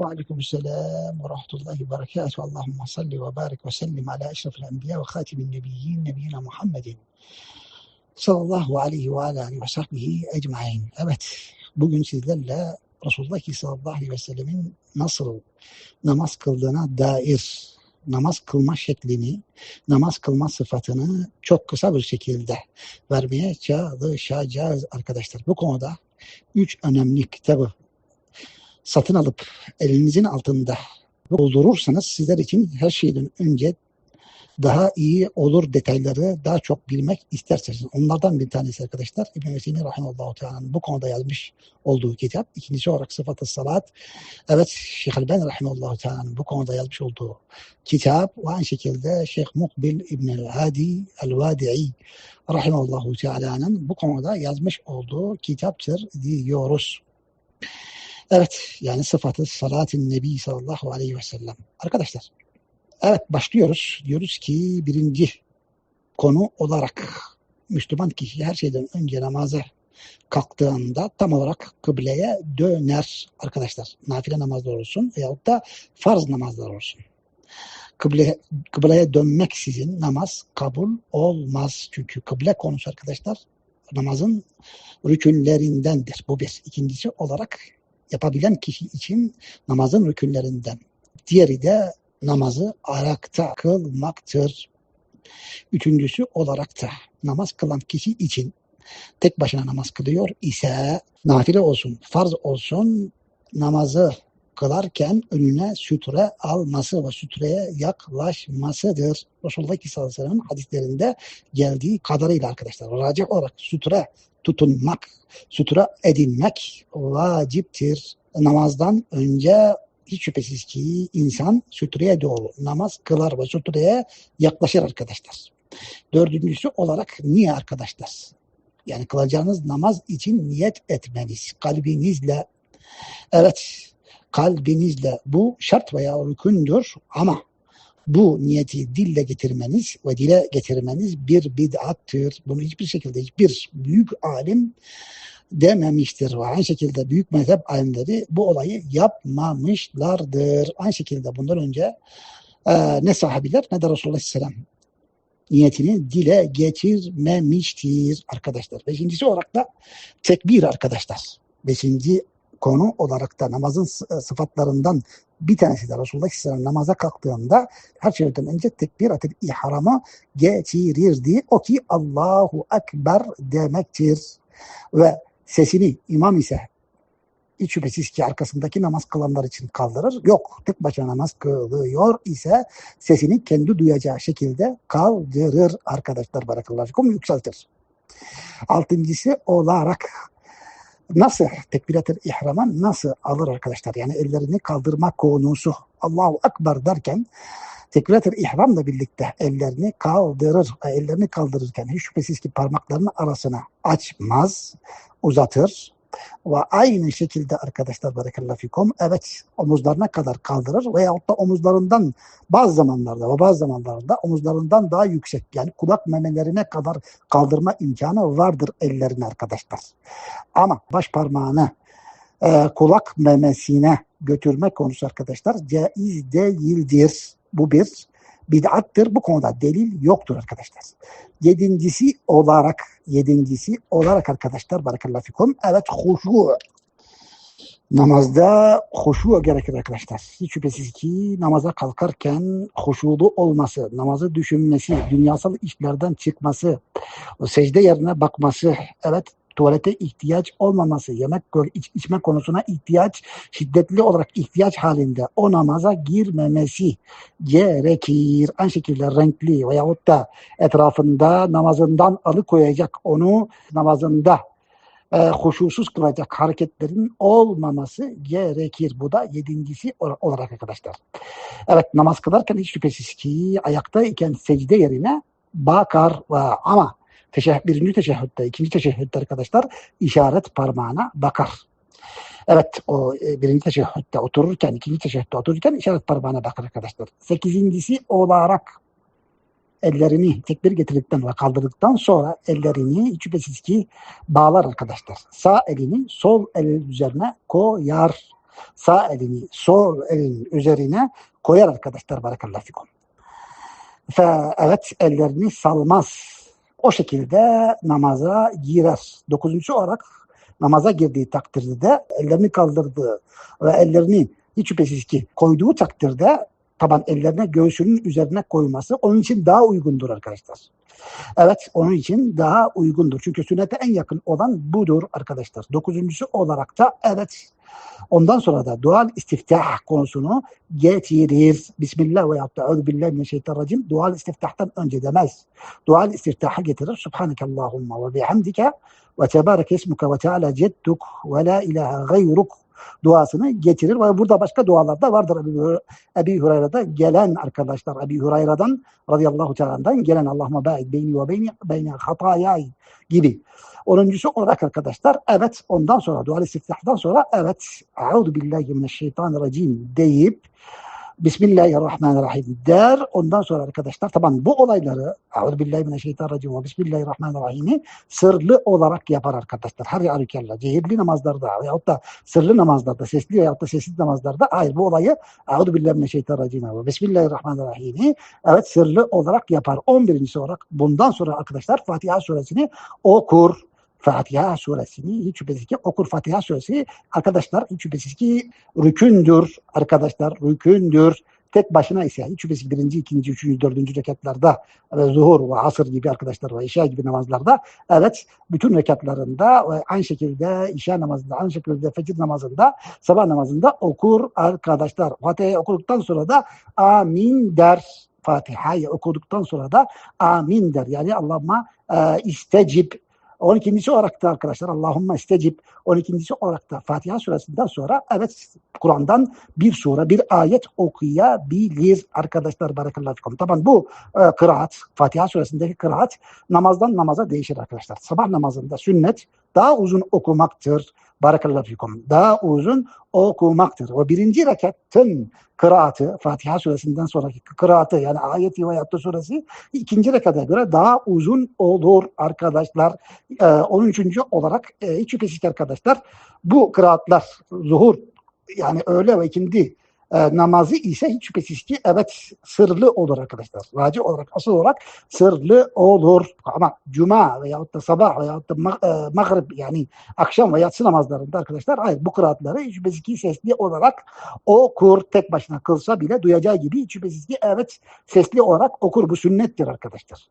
وعليكم السلام ورحمة الله وبركاته اللهم صل وبارك وسلم على أشرف الأنبياء وخاتم النبيين نبينا محمد sallallahu aleyhi ve aleyhi ve sahbihi ecmain. Evet, bugün sizlerle Resulullah sallallahu aleyhi ve sellemin nasıl namaz kıldığına dair namaz kılma şeklini, namaz kılma sıfatını çok kısa bir şekilde vermeye çalışacağız arkadaşlar. Bu konuda üç önemli kitabı satın alıp elinizin altında doldurursanız sizler için her şeyden önce daha iyi olur detayları daha çok bilmek isterseniz. Onlardan bir tanesi arkadaşlar İbn-i Mesih'in Rahimallahu Teala'nın bu konuda yazmış olduğu kitap. İkincisi olarak Sıfat-ı Salat. Evet Şeyh Elben Rahimallahu Teala'nın bu konuda yazmış olduğu kitap ve aynı şekilde Şeyh Mukbil İbn-i Hadi El-Vadi'i Rahimallahu Teala'nın bu konuda yazmış olduğu kitaptır diyoruz. Evet yani sıfatı salatin nebi sallallahu aleyhi ve sellem. Arkadaşlar evet başlıyoruz. Diyoruz ki birinci konu olarak Müslüman kişi her şeyden önce namaza kalktığında tam olarak kıbleye döner arkadaşlar. Nafile namazlar olsun veyahut da farz namazlar olsun. Kıble, kıbleye dönmek sizin namaz kabul olmaz. Çünkü kıble konusu arkadaşlar namazın rükünlerindendir. Bu bir. İkincisi olarak yapabilen kişi için namazın rükünlerinden. Diğeri de namazı ayakta kılmaktır. Üçüncüsü olarak da namaz kılan kişi için tek başına namaz kılıyor ise nafile olsun, farz olsun namazı kılarken önüne sütre alması ve sütreye yaklaşmasıdır. Resulullah sallallahu aleyhi ve sellem'in hadislerinde geldiği kadarıyla arkadaşlar. Racih olarak sütre tutunmak, sütre edinmek vaciptir. Namazdan önce hiç şüphesiz ki insan sütreye doğru namaz kılar ve sütreye yaklaşır arkadaşlar. Dördüncüsü olarak niye arkadaşlar? Yani kılacağınız namaz için niyet etmeniz kalbinizle. Evet kalbinizle bu şart veya rükündür ama bu niyeti dille getirmeniz ve dile getirmeniz bir bid'attır. Bunu hiçbir şekilde hiçbir büyük alim dememiştir. Ve aynı şekilde büyük mezhep alimleri bu olayı yapmamışlardır. Aynı şekilde bundan önce e, ne sahabiler ne de Resulullah Aleyhisselam niyetini dile getirmemiştir arkadaşlar. Beşincisi olarak da tekbir arkadaşlar. Beşinci konu olarak da namazın sıfatlarından bir tanesi de Resulullah Aleyhisselam namaza kalktığında her şeyden önce tekbiratel ihrama getirirdi. O ki Allahu Ekber demektir. Ve sesini imam ise hiç şüphesiz ki arkasındaki namaz kılanlar için kaldırır. Yok tek başına namaz kılıyor ise sesini kendi duyacağı şekilde kaldırır arkadaşlar barakallahu yükseltir. Altıncısı olarak nasıl tekbirat-ı ihrama nasıl alır arkadaşlar? Yani ellerini kaldırma konusu Allahu Ekber derken tekbirat-ı ihramla birlikte ellerini kaldırır. Ellerini kaldırırken hiç şüphesiz ki parmaklarının arasına açmaz, uzatır. Ve aynı şekilde arkadaşlar barakallahu evet omuzlarına kadar kaldırır veyahut da omuzlarından bazı zamanlarda ve bazı zamanlarda omuzlarından daha yüksek yani kulak memelerine kadar kaldırma imkanı vardır ellerine arkadaşlar. Ama baş parmağını e, kulak memesine götürme konusu arkadaşlar caiz değildir. Bu bir bid'attır. Bu konuda delil yoktur arkadaşlar. Yedincisi olarak, yedincisi olarak arkadaşlar barakallahu fikum. Evet huşu. Namazda huşu gerekir arkadaşlar. Hiç şüphesiz ki namaza kalkarken huşulu olması, namazı düşünmesi, dünyasal işlerden çıkması, o secde yerine bakması, evet tuvalete ihtiyaç olmaması, yemek iç, içme konusuna ihtiyaç, şiddetli olarak ihtiyaç halinde o namaza girmemesi gerekir. Aynı şekilde renkli veyahut da etrafında namazından alıkoyacak onu namazında e, huşusuz kılacak hareketlerin olmaması gerekir. Bu da yedincisi olarak arkadaşlar. Evet namaz kılarken hiç şüphesiz ki ayaktayken secde yerine bakar ama teşeh, birinci teşehhütte, ikinci teşehhütte arkadaşlar işaret parmağına bakar. Evet o e, birinci teşehhütte otururken, ikinci teşehhütte otururken işaret parmağına bakar arkadaşlar. Sekizincisi olarak ellerini tekbir getirdikten ve kaldırdıktan sonra ellerini şüphesiz ki bağlar arkadaşlar. Sağ elini sol el üzerine koyar. sağ elini sol elin üzerine koyar arkadaşlar barakallahu fikum. Fe, evet ellerini salmaz. O şekilde namaza girer. Dokuzuncu olarak namaza girdiği takdirde de ellerini kaldırdığı ve ellerini hiç şüphesiz ki koyduğu takdirde taban ellerine göğsünün üzerine koyması onun için daha uygundur arkadaşlar. Evet onun için daha uygundur. Çünkü sünnete en yakın olan budur arkadaşlar. Dokuzuncusu olarak da evet ondan sonra da dual istiftah konusunu getirir. Bismillah ve yaptı. Euzubillahimineşşeytanirracim. Dual istiftahtan önce demez. Dual istiftaha getirir. Subhanekallahumma ve bihamdike ve tebarek ismuke ve teala cedduk ve la ilahe gayruk duasını getirir burada başka dualar da vardır Ebi, Hureyre'de gelen arkadaşlar Ebi Hureyre'den radıyallahu teala'dan gelen Allahümme ba'id beyni ve beyni beyni hatayay gibi. Onuncusu olarak arkadaşlar evet ondan sonra dua istiftahtan sonra evet Euzu billahi mineşşeytanirracim deyip Bismillahirrahmanirrahim der. Ondan sonra arkadaşlar tamam bu olayları Euzubillahimineşşeytanirracim ve Bismillahirrahmanirrahim'i sırlı olarak yapar arkadaşlar. Her halükarla cehirli namazlarda veyahut da sırlı namazlarda, sesli veyahut da sessiz namazlarda hayır bu olayı Euzubillahimineşşeytanirracim ve Bismillahirrahmanirrahim'i evet sırlı olarak yapar. 11. olarak bundan sonra arkadaşlar Fatiha suresini okur. Fatiha suresini hiç şüphesiz ki okur Fatiha suresi arkadaşlar hiç şüphesiz ki rükündür arkadaşlar rükündür. Tek başına ise hiç şüphesiz birinci, ikinci, üçüncü, dördüncü rekatlarda ve zuhur ve asır gibi arkadaşlar ve işa gibi namazlarda evet bütün rekatlarında ve aynı şekilde işa namazında, aynı şekilde fecir namazında, sabah namazında okur arkadaşlar. Fatiha'yı okuduktan sonra da amin der. Fatiha'yı okuduktan sonra da amin der. Yani Allah'ıma e, istecib 12. olarak da arkadaşlar Allahümme istecib 12. olarak da Fatiha suresinden sonra evet Kur'an'dan bir sure bir ayet okuyabilir arkadaşlar barakallahu fikum. Taban bu e, kıraat Fatiha suresindeki kıraat namazdan namaza değişir arkadaşlar. Sabah namazında sünnet daha uzun okumaktır. Barakallahu fikum. Daha uzun okumaktır. O birinci rekatın kıraatı, Fatiha suresinden sonraki kıraatı yani ayeti ve yattı suresi ikinci rekata göre daha uzun olur arkadaşlar. Ee, 13. olarak e, hiç arkadaşlar bu kıraatlar zuhur yani öğle ve ikindi e, namazı ise hiç şüphesiz ki evet sırlı olur arkadaşlar. Raci olarak, asıl olarak sırlı olur. Ama cuma veyahut da sabah veyahut da ma e, mağrib yani akşam ve yatsı namazlarında arkadaşlar hayır bu kıraatları hiç şüphesiz ki sesli olarak okur. Tek başına kılsa bile duyacağı gibi hiç şüphesiz ki evet sesli olarak okur. Bu sünnettir arkadaşlar.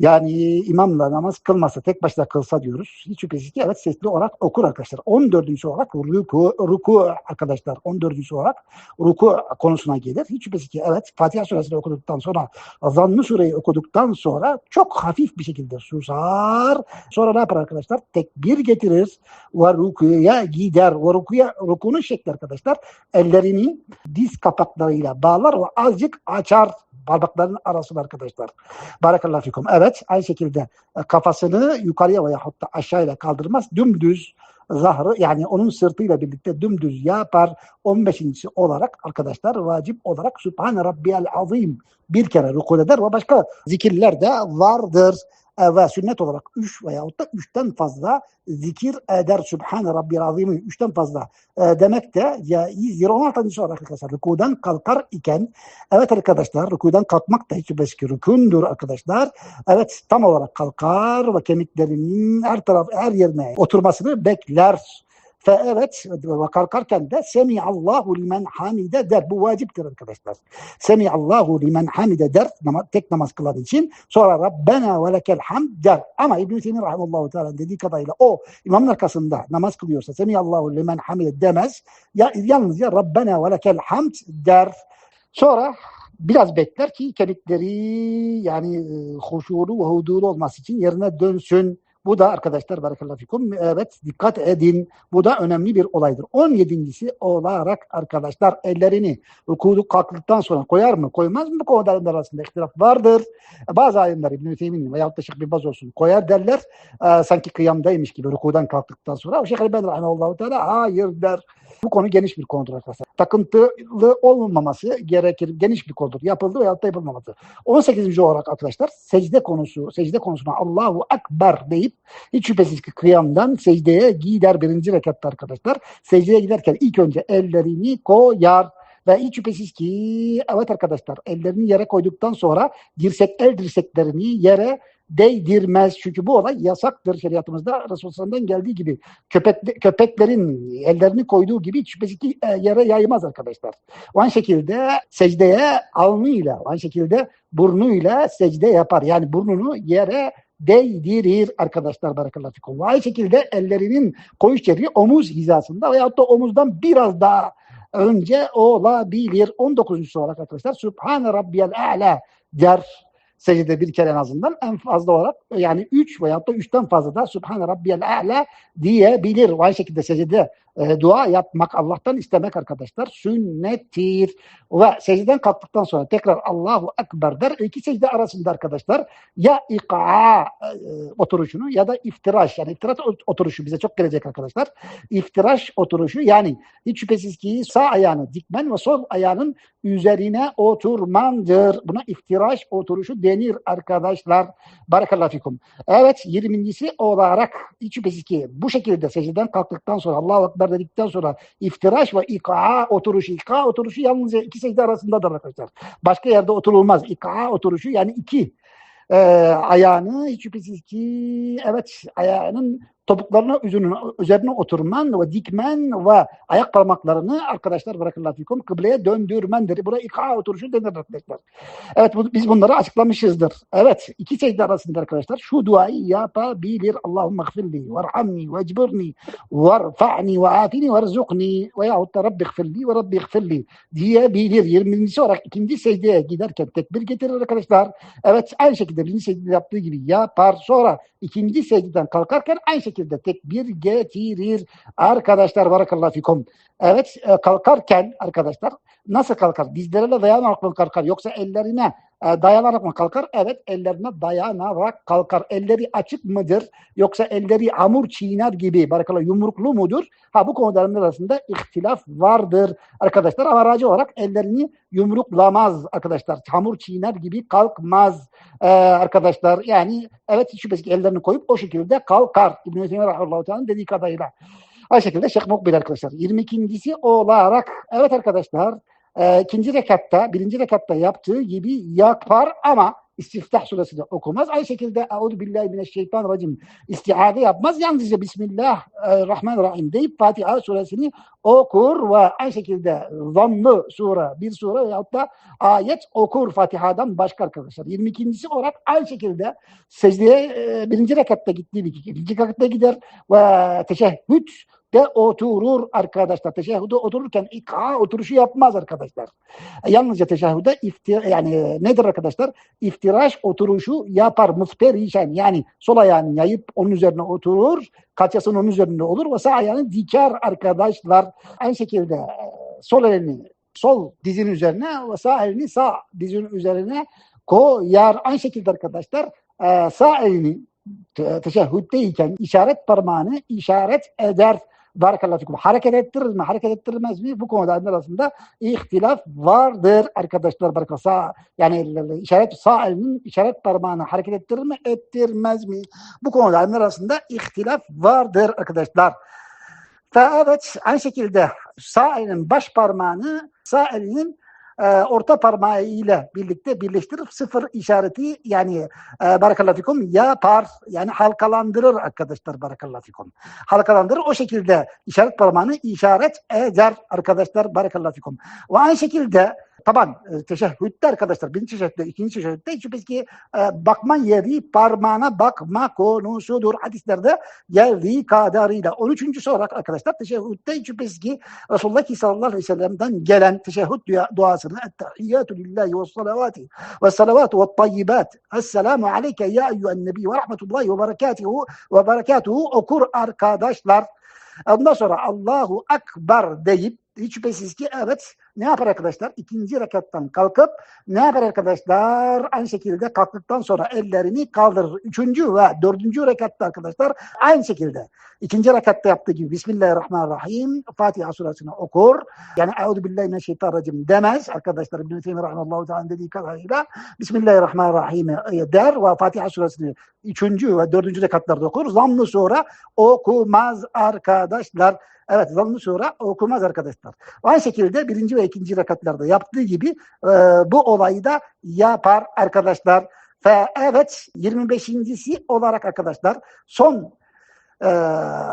Yani imamla namaz kılmasa, tek başına kılsa diyoruz. Hiç şüphesiz ki evet sesli olarak okur arkadaşlar. 14. olarak ruku, ruku arkadaşlar 14. olarak ruku konusuna gelir. Hiç şüphesiz ki evet Fatiha suresini okuduktan sonra Zanlı sureyi okuduktan sonra çok hafif bir şekilde susar. Sonra ne yapar arkadaşlar? Tekbir getirir ve rukuya gider. Ve rukuya, rukunun şekli arkadaşlar ellerini diz kapaklarıyla bağlar ve azıcık açar parmaklarının arasında arkadaşlar. Barakallahu fikum. Evet aynı şekilde e, kafasını yukarıya veya hatta aşağıya kaldırmaz. Dümdüz zahrı yani onun sırtıyla birlikte dümdüz yapar. 15. olarak arkadaşlar vacip olarak Sübhane Rabbiyal Azim bir kere rukul eder ve başka zikirler de vardır ve sünnet olarak 3 veyahut da 3'ten fazla zikir eder. Sübhane Rabbil Azim'i 3'ten fazla e, demek de caiz. 16. olarak arkadaşlar rükudan kalkar iken evet arkadaşlar rükudan kalkmak da hiç şüphesiz ki arkadaşlar. Evet tam olarak kalkar ve kemiklerinin her taraf her yerine oturmasını bekler. Fe evet ve kalkarken de Semiallahu limen hamide der. Bu vaciptir arkadaşlar. Semiallahu limen hamide der. Tek namaz kılan için. Sonra Rabbena ve lekel hamd der. Ama İbn-i Teymi Rahimallahu Teala dediği kadarıyla o imamın arkasında namaz kılıyorsa Semiallahu limen hamide demez. Ya, yalnızca Rabbena ve lekel hamd der. Sonra biraz bekler ki kemikleri yani e, huşulu ve hudulu olması için yerine dönsün. Bu da arkadaşlar barakallahu fikum evet dikkat edin. Bu da önemli bir olaydır. 17.si olarak arkadaşlar ellerini rukudu kalktıktan sonra koyar mı koymaz mı bu konuların arasında ihtilaf vardır. Bazı alimler İbn-i Teymin veyahut da Şeyh Bilbaz olsun koyar derler. Ee, sanki kıyamdaymış gibi rukudan kalktıktan sonra. O Şeyh Ben Rahimahullahu Teala hayır der. Bu konu geniş bir konudur arkadaşlar. Takıntılı olmaması gerekir. Geniş bir konudur. Yapıldı veya da yapılmaması. 18. olarak arkadaşlar secde konusu, secde konusuna Allahu Ekber deyip hiç şüphesiz ki kıyamdan secdeye gider birinci rekatta arkadaşlar. Secdeye giderken ilk önce ellerini koyar ve hiç şüphesiz ki evet arkadaşlar ellerini yere koyduktan sonra dirsek el dirseklerini yere değdirmez. Çünkü bu olay yasaktır şeriatımızda. Resulullah'dan geldiği gibi köpek, köpeklerin ellerini koyduğu gibi şüphesiz ki e, yere yaymaz arkadaşlar. Aynı şekilde secdeye alnıyla, aynı şekilde burnuyla secde yapar. Yani burnunu yere değdirir arkadaşlar barakallahu fikum. Aynı şekilde ellerinin koyuş yeri omuz hizasında veyahut da omuzdan biraz daha önce olabilir. 19. olarak arkadaşlar Sübhane Rabbiyel A'la der secde bir kere en azından en fazla olarak yani 3 veyahut da 3'ten fazla da Sübhane Rabbiyel A'la diyebilir. Aynı şekilde secde e, dua yapmak, Allah'tan istemek arkadaşlar sünnettir. Ve secdeden kalktıktan sonra tekrar Allahu Ekber der. İki secde arasında arkadaşlar ya ika e, oturuşunu ya da iftiraş yani iftiraş oturuşu bize çok gelecek arkadaşlar. İftiraş oturuşu yani hiç şüphesiz ki sağ ayağını dikmen ve sol ayağının üzerine oturmandır. Buna iftiraş oturuşu denir arkadaşlar. Barakallahu fikum. Evet 20.si olarak hiç şüphesiz ki bu şekilde secdeden kalktıktan sonra Allahu Ekber dedikten sonra iftiraş ve ika oturuşu. İka oturuşu yalnızca iki secde arasındadır arkadaşlar. Başka yerde oturulmaz. İka oturuşu yani iki e, ayağını hiç şüphesiz ki evet ayağının topuklarına üzerine, üzerine oturman ve dikmen ve ayak parmaklarını arkadaşlar barakallahu fikum kıbleye döndürmendir. Buna ika oturuşu denir arkadaşlar. Evet bu, biz bunları açıklamışızdır. Evet iki secde arasında arkadaşlar şu duayı yapabilir. Allahümme gfirli verhamni vecburni verfa'ni ve afini verzukni veyahut da Rabbi gfirli ve Rabbi gfirli diyebilir. 20. olarak ikinci secdeye giderken tekbir getirir arkadaşlar. Evet aynı şekilde birinci secde yaptığı gibi yapar. Sonra ikinci secdeden kalkarken aynı şekilde tekbir getirir. Arkadaşlar barakallahu fikum. Evet e, kalkarken arkadaşlar nasıl kalkar? Dizlerine mı kalkar? Yoksa ellerine dayanarak mı kalkar? Evet ellerine dayanarak kalkar. Elleri açık mıdır? Yoksa elleri hamur çiğner gibi barakallahu yumruklu mudur? Ha bu konuların arasında ihtilaf vardır arkadaşlar. Ama racı olarak ellerini yumruklamaz arkadaşlar. Hamur çiğner gibi kalkmaz ee, arkadaşlar. Yani evet şüphesiz ellerini koyup o şekilde kalkar. İbn-i Rahimahullah Teala'nın dediği kadarıyla. Aynı şekilde Şeyh Mukbil arkadaşlar. 22.si olarak evet arkadaşlar e, ikinci rekatta, birinci rekatta yaptığı gibi yapar ama İstiftah suresini okumaz. Aynı şekilde Euzu billahi mineşşeytanirracim istiade yapmaz. Yalnızca Bismillahirrahmanirrahim deyip Fatiha suresini okur ve aynı şekilde zammı sure, bir sure veyahut da ayet okur Fatiha'dan başka arkadaşlar. 22.si olarak aynı şekilde secdeye e, birinci rekatta gittiği gibi ikinci rekatta gider ve teşehhüd de oturur arkadaşlar. Teşehhüde otururken ika oturuşu yapmaz arkadaşlar. Yalnızca teşehhüde iftir yani nedir arkadaşlar? İftiraş oturuşu yapar mufterişen yani sol ayağını yayıp onun üzerine oturur. Kalçasının onun üzerinde olur ve sağ ayağını diker arkadaşlar. Aynı şekilde sol elini sol dizin üzerine ve sağ elini sağ dizin üzerine koyar. Aynı şekilde arkadaşlar sağ elini teşehhüddeyken işaret parmağını işaret eder. Barakallahu fikum. Hareket ettirir mi? Hareket ettirmez mi? Bu konuda arasında ihtilaf vardır arkadaşlar. Barakallahu. Sağ, yani işaret sağ elinin işaret parmağını hareket ettirir mi? Ettirmez mi? Bu konuda arasında ihtilaf vardır arkadaşlar. Ve evet aynı şekilde sağ elinin baş parmağını sağ elinin e, orta parmağı ile birlikte birleştirip sıfır işareti yani e, barakallahu fikum yapar. Yani halkalandırır arkadaşlar barakallahu fikum. Halkalandırır. O şekilde işaret parmağını işaret eder arkadaşlar barakallahu fikum. Ve aynı şekilde Taban e, teşehhütte arkadaşlar birinci teşehhütte, ikinci teşehhütte şüphesiz ki e, bakma yeri parmağına bakma konusudur. Hadislerde geldiği kadarıyla. 13. olarak arkadaşlar teşehhütte şüphesiz ki Resulullah sallallahu aleyhi ve sellem'den gelen teşehhüt duasını Ettehiyyatü lillahi ve salavati ve salavatu ve tayyibat Esselamu aleyke ya eyyühen nebi ve rahmetullahi ve berekatuhu ve berekatuhu okur arkadaşlar. Ondan sonra Allahu Ekber deyip hiç şüphesiz ki evet ne yapar arkadaşlar? İkinci rekattan kalkıp ne yapar arkadaşlar? Aynı şekilde kalktıktan sonra ellerini kaldırır. Üçüncü ve dördüncü rekatta arkadaşlar aynı şekilde. ikinci rekatta yaptığı gibi Bismillahirrahmanirrahim Fatiha suresini okur. Yani Euzu billahi mineşşeytanirracim demez. Arkadaşlar İbn-i Teymi dediği kadarıyla Bismillahirrahmanirrahim der ve Fatiha suresini üçüncü ve dördüncü rekatlarda okur. Zammı sonra okumaz arkadaşlar. Evet zammı sonra okumaz arkadaşlar. Aynı şekilde birinci ve ikinci rekatlarda yaptığı gibi e, bu olayı da yapar arkadaşlar. Ve evet 25.si olarak arkadaşlar son e,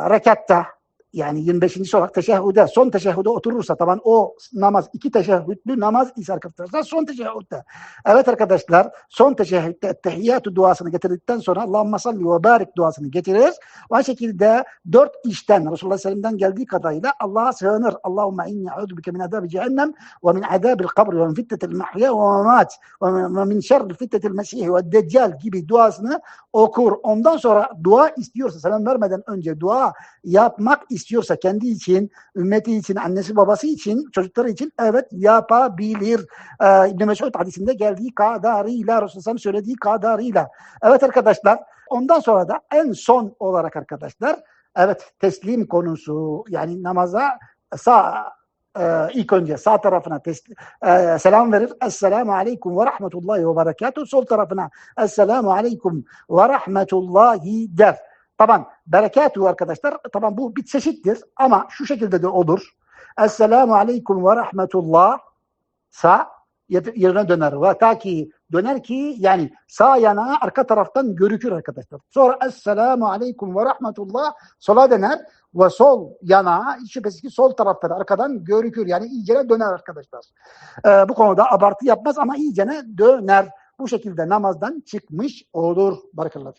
rekatta yani 25. olarak teşehhüde son teşehhüde oturursa tamam o namaz iki teşehhütlü namaz ise arkadaşlar son teşehhütte. Evet arkadaşlar son teşehhütte ettehiyyatü duasını getirdikten sonra Allahümme salli ve barik duasını getirir. O şekilde dört işten Resulullah Aleyhisselam'dan geldiği kadarıyla Allah'a sığınır. Allahümme inni a'udhu bike min azabi cehennem ve min azabil kabr ve min fitnetil mahya ve mamat ve min şerril fitnetil mesih ve deccal gibi duasını okur. Ondan sonra dua istiyorsa selam vermeden önce dua yapmak istiyorsa kendi için, ümmeti için, annesi babası için, çocukları için evet yapabilir. Ee, İbn-i Mesud hadisinde geldiği kadarıyla, Resulullah söylediği kadarıyla. Evet arkadaşlar, ondan sonra da en son olarak arkadaşlar, evet teslim konusu, yani namaza sağ ee, ilk önce sağ tarafına teslim, e, selam verir. Esselamu aleyküm ve rahmetullahi ve berekatuhu. Sol tarafına Esselamu aleyküm ve rahmetullahi der. Taban berekatuhu arkadaşlar taban bu bir çeşittir ama şu şekilde de olur. Esselamu aleyküm ve rahmetullah sağ yerine döner. Ve ta ki döner ki yani sağ yanağı arka taraftan görükür arkadaşlar. Sonra Esselamu aleyküm ve rahmetullah sola döner ve sol hiç şüphesiz ki sol taraftan arkadan görükür. Yani iyicene döner arkadaşlar. Ee, bu konuda abartı yapmaz ama iyicene döner. Bu şekilde namazdan çıkmış olur. Barakallahu.